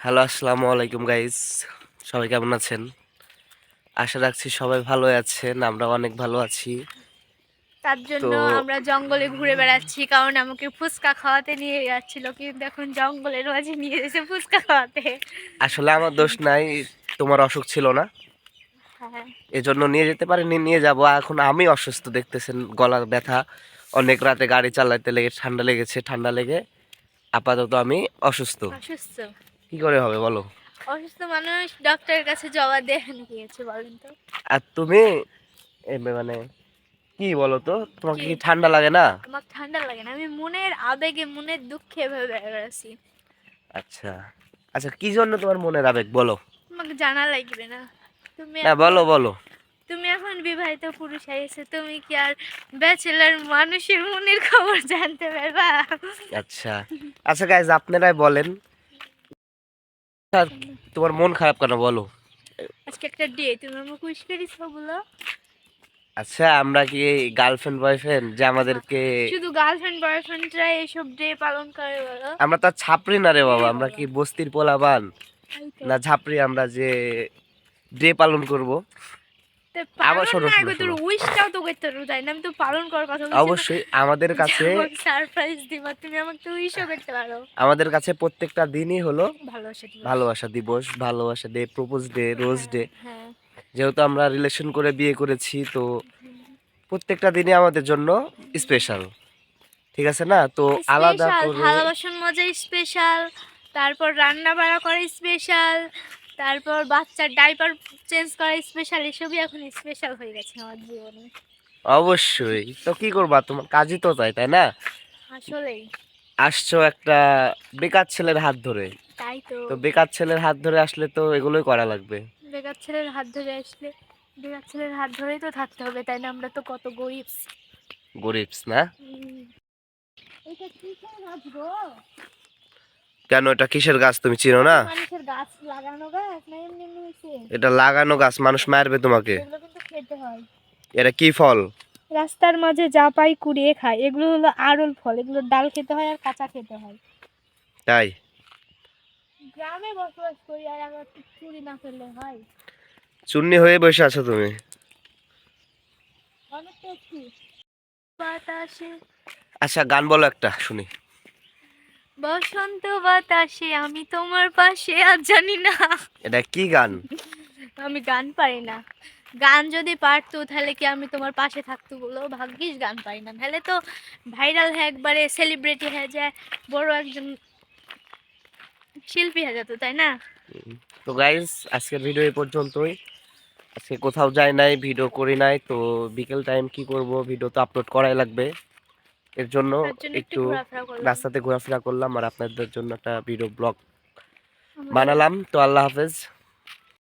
Hello আসসালামু আলাইকুম guys সবাই কেমন আছেন? আশা রাখছি সবাই ভালো আছেন আমরা অনেক ভালো আছি। তার জন্য আমরা জঙ্গলে ঘুরে বেড়াচ্ছি কারণ আমাকে ফুচকা খাওয়াতে নিয়ে যাচ্ছিল কিন্তু এখন জঙ্গলের মাঝে নিয়ে এসে ফুচকা খাওয়াতে। আসলে আমার দোষ নাই তোমার অসুখ ছিল না। হ্যাঁ। এজন্য নিয়ে যেতে পারিনি নিয়ে যাব। এখন আমি অসুস্থ দেখতেছেন গলা ব্যথা। অনেক রাতে গাড়ি চালাতে লেগে ঠান্ডা লেগেছে ঠান্ডা লেগে আপাতত আমি অসুস্থ। অসুস্থ? কি করে হবে বলো? অসুস্থ মানুষ ডক্টরের কাছে জবাব দেখানো গিয়েছে বলেন তো। আর তুমি মানে কি বলো তো? তোমাকে কি? কি? ঠান্ডা লাগে না? আমার ঠান্ডা লাগে না আমি মনের আবেগে মনের দুঃখে এভাবে বেড়াচ্ছি আচ্ছা। আচ্ছা কি জন্য তোমার মনের আবেগ বলো? তোমাকে জানা লাগবে না। তুমি না বলো বলো। তুমি এখন বিবাহিত পুরুষ হয়েছে তুমি কি আর ব্যাচেলার মানুষের মনের খবর জানতে পারবা? আচ্ছা। আচ্ছা গাইজ আপনারাই বলেন আর তোমার মন খারাপ কেন বলো? আজকে একটা ডে তুমি আমাকে উইশ করিস বলো। আচ্ছা আমরা কি গার্লফ্রেন্ড বয়ফ্রেন্ড যে আমাদেরকে শুধু গার্লফ্রেন্ড বয়ফ্রেন্ডরা এসব ডে পালন করে বলো। আমরা তো ছাপরি না রে বাবা আমরা কি বস্তির পোলাবান? না ঝাপড়ি আমরা যে ডে পালন করব। আবার শোনো, তোর উইশটাও তো করতে পারব তাই না? আমি তো পালন করার কথা অবশ্যই আমাদের কাছে সারপ্রাইজ দিবা তুমি আমাকে উইশও করতে পারো। আমাদের কাছে প্রত্যেকটা দিনই হলো ভালোবাসা দিবা ভালোবাসা দিবস ভালোবাসা day propose day rose day যেহেতু আমরা রিলেশন করে বিয়ে করেছি তো প্রত্যেকটা দিনই আমাদের জন্য স্পেশাল ঠিক আছে না? তো আলাদা করে ভালোবাসার মজা স্পেশাল তারপর রান্না বাড়া করা স্পেশাল তারপর বাচ্চার ডাইপার চেঞ্জ করা স্পেশাল এসবই এখন স্পেশাল হয়ে গেছে আমার জীবনে। অবশ্যই। তো কি করবা? তোমার কাজই তো তাই তাই না? আসলেই। আসছো একটা বেকার ছেলের হাত ধরে। তাই তো। তো বেকার ছেলের হাত ধরে আসলে তো এগুলোই করা লাগবে। বেকার ছেলের হাত ধরে আসলে বেকার ছেলের হাত ধরেই তো থাকতে হবে তাই না? আমরা তো কত গরিব। গরিবস না? এটা গাছ গো কেন এটা কিসের গাছ তুমি চিনো না? এটা লাগানো গাছ মানুষ মারবে তোমাকে। হয়। এটা কি ফল? রাস্তার মাঝে যা পাই কুড়িয়ে খায় এগুলো হলো আড়ল ফল। এগুলো ডাল খেতে হয় আর কাঁচা খেতে হয়। তাই? গ্রামে বসবাস করি আর আবার চুরি না করলে হয়। চুন্নি হয়ে বসে আছো তুমি। অনেক বাতাসে। আচ্ছা গান বলো একটা শুনি। বসন্ত বাতাসে আমি তোমার পাশে আর জানি না। এটা কি গান? আমি গান পারি না। গান যদি পারতো তাহলে কি আমি তোমার পাশে থাকতো বলো? ভাগ্যিস গান পারি না। তাহলে তো ভাইরাল হয়ে একবারে সেলিব্রিটি হয়ে যায় বড় একজন শিল্পী হয়ে যেত তাই না? তো গাইজ আজকের ভিডিও এই পর্যন্তই। আজকে কোথাও যাই নাই ভিডিও করি নাই তো বিকেল টাইম কি করব? ভিডিও তো আপলোড করাই লাগবে। এর জন্য একটু রাস্তাতে ঘোরাফেরা করলাম আর আপনাদের জন্য একটা ভিডিও ব্লগ বানালাম। তো আল্লাহ হাফেজ।